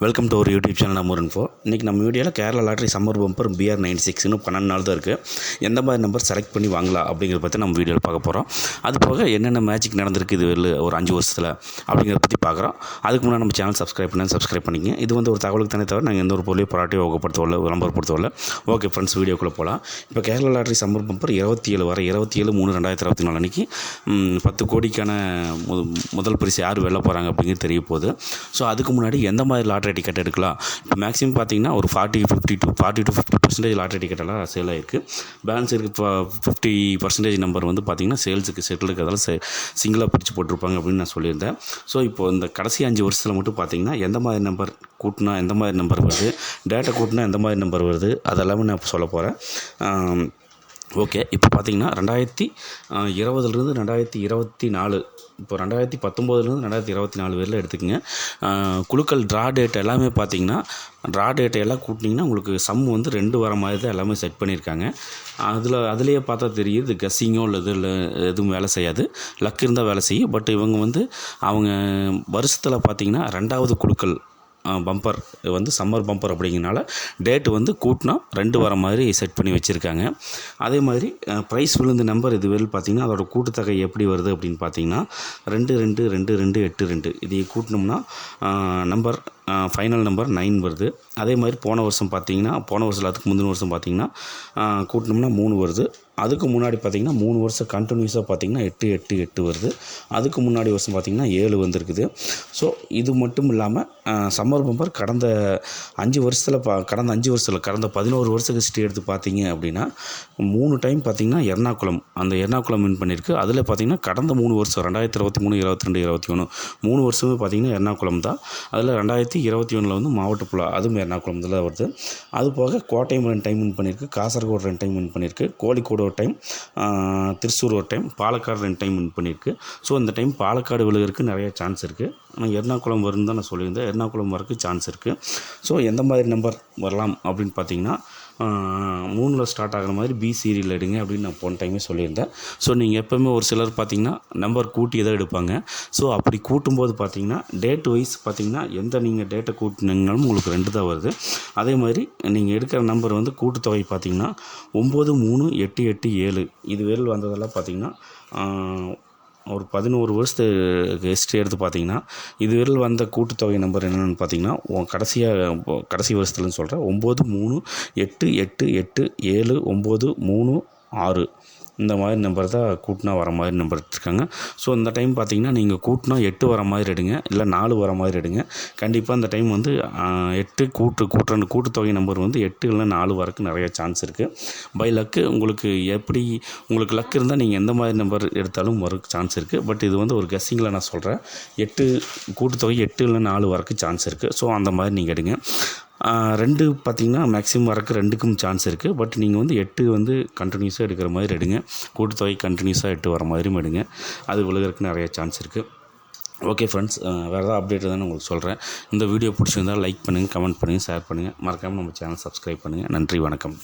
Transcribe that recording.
Welcome to ஒரு YouTube channel number info இன்றைக்கி நம்ம வீடியோவில் Kerala lottery summer bumper BR nine six இன்னும் பன்னெண்டு நாள் தான் இருக்குது எந்த மாதிரி நம்பர் செலக்ட் பண்ணி வாங்கலாம் அப்படிங்கிறத பற்றி நம்ம வீடியோவில் பார்க்க போகிறோம் அது போக என்னென்ன மேஜிக் நடந்திருக்கு இது வெளில ஒரு அஞ்சு வருஷத்தில் அப்படிங்கிறத பற்றி பார்க்குறோம். அதுக்கு முன்னாடி நம்ம சேனல் சப்ஸ்கிரைப் பண்ணி சப்ஸ்கிரைப் பண்ணிங்க இது வந்து ஒரு தகவலுக்கு தானே தவிர நாங்கள் எந்த ஒரு பொருளையும் பாராட்டியோ ஊக்கப்படுத்தவில்லை விளம்பரப்படுத்தவில்லை. ஓகே ஃப்ரெண்ட்ஸ் வீடியோக்குள்ளே போகலாம் இப்போ கேரளா லாட்ரி சம்மர் பம்பர் இருபத்தி ஏழு வர இருபத்தி ஏழு மூணு ரெண்டாயிரத்தி இருபத்தி நாலு அன்றைக்கி பத்து கோடிக்கான மு- முதல் பரிசு யார் வெளில போகிறாங்க அப்படிங்கிறது தெரிய போகுது. ஸோ அதுக்கு முன்னாடி எந்த மாதிரி லாட்ரி டிக்கெட் எடுக்கலாம். இப்போ மேக்ஸிமம் பார்த்தீங்கன்னா ஒரு forty fifty to forty to fifty percentage lottery டிக்கெட்டெல்லாம் sale ஆயிருக்கு. பேலன்ஸ் இருக்கு இப்போ ஃபிஃப்டி பர்சன்டேஜ் நம்பர் வந்து பார்த்திங்கன்னா சேல்ஸுக்கு செட்டில் இருக்கிறதால சே சிங்கிளாக பிரித்து போட்டிருப்பாங்க அப்படின்னு நான் சொல்லியிருந்தேன். ஸோ இப்போ இந்த கடைசி அஞ்சு வருஷத்தில் மட்டும் பார்த்தீங்கன்னா எந்த மாதிரி நம்பர் கூட்டினா எந்த மாதிரி நம்பர் வருது டேட்டா கூட்டினா எந்த மாதிரி நம்பர் வருது அதெல்லாமே நான் இப்போ சொல்ல போகிறேன் ஓகே இப்போ பார்த்தீங்கன்னா ரெண்டாயிரத்தி இருபதுலேருந்து ரெண்டாயிரத்தி இருபத்தி நாலு இப்போ ரெண்டாயிரத்தி பத்தொம்போதுலேருந்து ரெண்டாயிரத்தி இருபத்தி நாலு வரையில் எடுத்துக்கோங்க. குழுக்கள் ட்ரா டேட் எல்லாமே பார்த்தீங்கன்னா ட்ரா டேட்டை எல்லாம் கூட்டினீங்கன்னா உங்களுக்கு சம் வந்து ரெண்டு வர மாதிரி தான் எல்லாமே செட் பண்ணியிருக்காங்க. அதில் அதுலேயே பார்த்தா தெரியுது கஸ்ஸிங்கோ இல்லை இது இல்லை எதுவும் வேலை செய்யாது. லக் இருந்தால் வேலை செய்யும். பட் இவங்க வந்து அவங்க வருஷத்தில் பார்த்தீங்கன்னா ரெண்டாவது குழுக்கள் பம்பர் வந்து சம்மர் பம்பர் அப்படிங்கிறனால டேட்டு வந்து கூட்டினா ரெண்டு வர மாதிரி செட் பண்ணி வச்சுருக்காங்க. அதே மாதிரி ப்ரைஸ் விழுந்த நம்பர் இது வெளியில் பார்த்தீங்கன்னா அதோட கூட்டுத்தொகை எப்படி வருது அப்படின்னு பார்த்தீங்கன்னா ரெண்டு ரெண்டு ரெண்டு ரெண்டு எட்டு ரெண்டு. இதை கூட்டினோம்னா நம்பர் ஃபைனல் நம்பர் நைன் வருது. அதே மாதிரி போன வருஷம் பார்த்தீங்கன்னா போன வருஷம் அதுக்கு முந்தின வருஷம் பார்த்தீங்கன்னா கூட்டினோம்னா மூணு வருது. அதுக்கு முன்னாடி பார்த்தீங்கன்னா மூணு வருஷம் கண்டினியூஸாக பார்த்தீங்கன்னா எட்டு எட்டு எட்டு வருது. அதுக்கு முன்னாடி வருஷம் பார்த்தீங்கன்னா ஏழு வந்திருக்குது. ஸோ இது மட்டும் இல்லாமல் சம்மர் பம்பர் கடந்த அஞ்சு வருஷத்தில் பா கடந்த அஞ்சு வருஷத்தில் கடந்த பதினோரு வருஷ ஹிஸ்ட்ரி எடுத்து பார்த்தீங்க அப்படின்னா மூணு டைம் பார்த்தீங்கன்னா எர்ணாகுளம் அந்த எர்ணாகுளம் வின் பண்ணியிருக்கு. அதில் பார்த்தீங்கன்னா கடந்த மூணு வருஷம் ரெண்டாயிரத்தி இருபத்தி மூணு இருபத்தி ரெண்டு இருபத்தி ஒன்று மூணு வருஷமே பார்த்தீங்கன்னா எர்ணாகுளம் தான். அதில் ரெண்டாயிரத்தி இருபத்தி ஒன்றில் வந்து மாவட்ட புலா அதுவும் எர்ணாகுளம் இதில் வருது. அது போக கோட்டயம் ரெண்டு டைம் வின் பண்ணியிருக்கு காசர்கோடு ரெண்டு டைம் வின் பண்ணியிருக்கு கோழிக்கோடு ஒரு டைம் திருச்சூர் ஒரு டைம் பாலக்காடு ரெண்டு டைம் வின் பண்ணியிருக்கு. ஸோ இந்த டைம் பாலக்காடு விழுகிறதுக்கு நிறைய சான்ஸ் இருக்குது ஆனால் எர்ணாகுளம் வரும்னு தான் நான் சொல்லியிருந்தேன். எர்ணாகுளம் வரக்கு சான்ஸ் இருக்குது ஸோ எந்த மாதிரி நம்பர் வரலாம் அப்படின்னு பார்த்தீங்கன்னா மூணில் ஸ்டார்ட் ஆகிற மாதிரி பி சீரியல் எடுங்க அப்படின்னு நான் போன டைமே சொல்லியிருந்தேன். ஸோ நீங்கள் எப்போவுமே ஒரு சிலர் பார்த்தீங்கன்னா நம்பர் கூட்டி தான் எடுப்பாங்க. ஸோ அப்படி கூட்டும்போது பார்த்தீங்கன்னா டேட் வைஸ் பார்த்தீங்கன்னா எந்த நீங்கள் டேட்டை கூட்டினீங்களும் உங்களுக்கு ரெண்டு தான் வருது. அதே மாதிரி நீங்கள் எடுக்கிற நம்பர் வந்து கூட்டுத்தொகை பார்த்தீங்கன்னா ஒம்பது மூணு எட்டு எட்டு ஏழு. இது வந்ததெல்லாம் பார்த்தீங்கன்னா ஒரு பதினோரு வருஷத்துக்கு ஹிஸ்ட்ரி எடுத்து பார்த்தீங்கன்னா இதுவரையில் வந்த கூட்டுத்தொகை நம்பர் என்னென்னு பார்த்தீங்கன்னா கடைசியாக கடைசி வருஷத்துலன்னு சொல்கிறேன் ஒம்பது மூணு எட்டு எட்டு எட்டு ஏழு ஒம்பது மூணு ஆறு. இந்த மாதிரி நம்பர் தான் கூட்டினா வர மாதிரி நம்பர் எடுத்துருக்காங்க ஸோ இந்த டைம் பார்த்தீங்கன்னா நீங்கள் கூட்டினா எட்டு வர மாதிரி எடுங்க. இல்லை நாலு வர மாதிரி எடுங்க. கண்டிப்பாக இந்த டைம் வந்து எட்டு கூட்டு கூட்டுற கூட்டுத்தொகை நம்பர் வந்து எட்டு இல்லை நாலு வரக்கு நிறைய சான்ஸ் இருக்குது பை லக்கு உங்களுக்கு எப்படி உங்களுக்கு லக் இருந்தால் நீங்கள் எந்த மாதிரி நம்பர் எடுத்தாலும் வர சான்ஸ் இருக்குது பட் இது வந்து ஒரு கெஸ்ஸிங்கில் நான் சொல்கிறேன் எட்டு கூட்டுத்தொகை எட்டு இல்லை நாலு வரக்கு சான்ஸ் இருக்குது ஸோ அந்த மாதிரி நீங்கள் எடுங்க. ரெண்டு பார்த்தீங்கன்னா மேக்ஸிமம் வரக்கு ரெண்டுக்கும் சான்ஸ் இருக்குது பட் நீங்கள் வந்து எட்டு வந்து கண்டினியூஸாக எடுக்கிற மாதிரி எடுங்க. கூட்டுத்தொகை கண்டினியூஸாக எட்டு வர மாதிரியும் எடுங்க. அது விழுகிறதுக்கு நிறைய சான்ஸ் இருக்குது ஓகே ஃப்ரெண்ட்ஸ் வேறு ஏதாவது அப்டேட் தானே உங்களுக்கு சொல்கிறேன் இந்த வீடியோ பிடிச்சிருந்தால் லைக் பண்ணுங்கள் கமெண்ட் பண்ணுங்கள் ஷேர் பண்ணுங்கள் மறக்காமல் நம்ம சேனல் சப்ஸ்கிரைப் பண்ணுங்கள் நன்றி வணக்கம்.